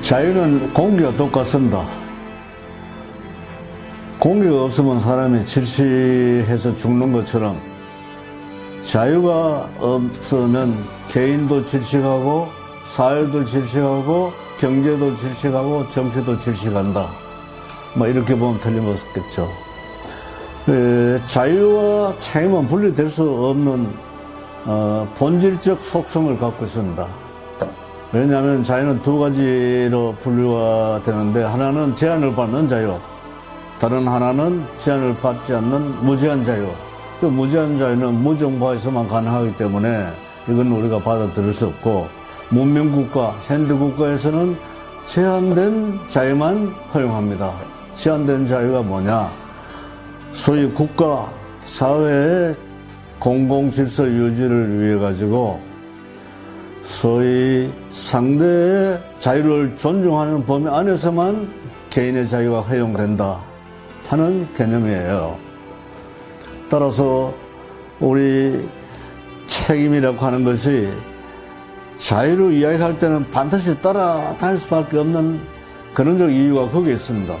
자유는 공기와 똑같습니다. 공기가 없으면 사람이 질식해서 죽는 것처럼 자유가 없으면 개인도 질식하고 사회도 질식하고 경제도 질식하고 정치도 질식한다. 뭐 이렇게 보면 틀림없겠죠. 에, 자유와 책임은 분리될 수 없는 어, 본질적 속성을 갖고 있습니다. 왜냐하면 자유는 두 가지로 분류가 되는데 하나는 제한을 받는 자유, 다른 하나는 제한을 받지 않는 무제한 자유. 그 무제한 자유는 무정부에서만 가능하기 때문에 이건 우리가 받아들일 수 없고 문명국가, 현대국가에서는 제한된 자유만 허용합니다. 제한된 자유가 뭐냐? 소위 국가, 사회의 공공질서 유지를 위해 가지고 소위 상대의 자유를 존중하는 범위 안에서만 개인의 자유가 허용된다 하는 개념이에요. 따라서 우리 책임이라고 하는 것이 자유를 이야기할 때는 반드시 따라다닐 수밖에 없는 근원적 이유가 거기에 있습니다.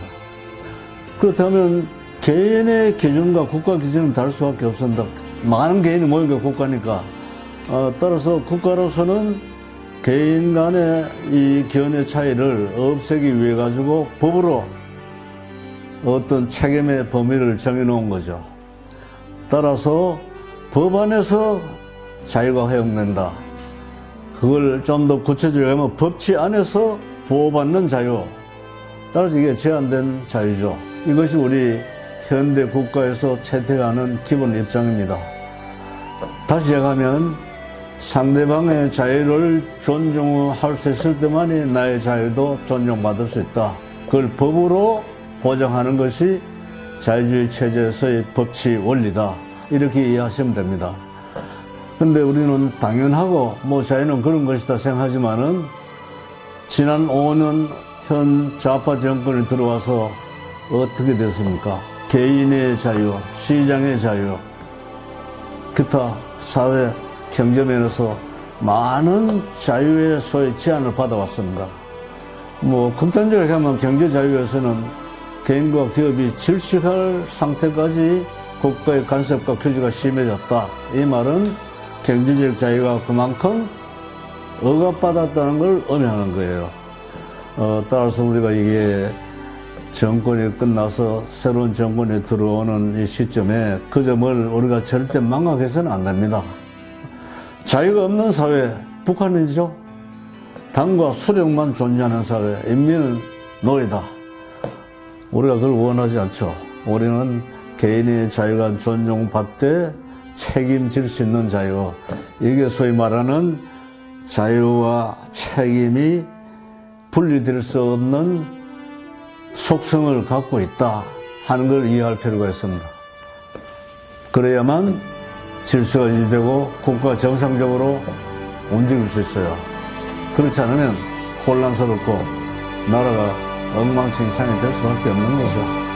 그렇다면 개인의 기준과 국가 기준은 다를 수밖에 없습니다. 많은 개인이 모이니까 국가니까. 어, 따라서 국가로서는 개인 간의 이 견해 차이를 없애기 위해 가지고 법으로 어떤 책임의 범위를 정해놓은 거죠. 따라서 법 안에서 자유가 허용된다. 그걸 좀 더 구체적으로 하면 법치 안에서 보호받는 자유. 따라서 이게 제한된 자유죠. 이것이 우리 현대 국가에서 채택하는 기본 입장입니다. 다시 얘기하면 상대방의 자유를 존중할 수 있을 때만이 나의 자유도 존중받을 수 있다. 그걸 법으로 보장하는 것이 자유주의 체제에서의 법치 원리다. 이렇게 이해하시면 됩니다. 근데 우리는 당연하고 뭐 자유는 그런 것이다 생각하지만은 지난 5년 현 좌파 정권이 들어와서 어떻게 됐습니까? 개인의 자유, 시장의 자유, 기타 사회 경제면에서 많은 자유의 소위 제한을 받아왔습니다. 뭐 극단적으로 하면 경제 자유에서는 개인과 기업이 질식할 상태까지 국가의 간섭과 규제가 심해졌다. 이 말은 경제적 자유가 그만큼 억압받았다는 걸 의미하는 거예요. 어, 따라서 우리가 이게 정권이 끝나서 새로운 정권이 들어오는 이 시점에 그 점을 우리가 절대 망각해서는 안 됩니다. 자유가 없는 사회, 북한이죠. 당과 수령만 존재하는 사회, 인민은 노예다. 우리가 그걸 원하지 않죠. 우리는 개인의 자유가 존중받되 책임질 수 있는 자유. 이게 소위 말하는 자유와 책임이 분리될 수 없는 속성을 갖고 있다 하는 걸 이해할 필요가 있습니다. 그래야만 질서가 유지되고 국가가 정상적으로 움직일 수 있어요. 그렇지 않으면 혼란스럽고 나라가 엉망진창이 될 수밖에 없는 거죠.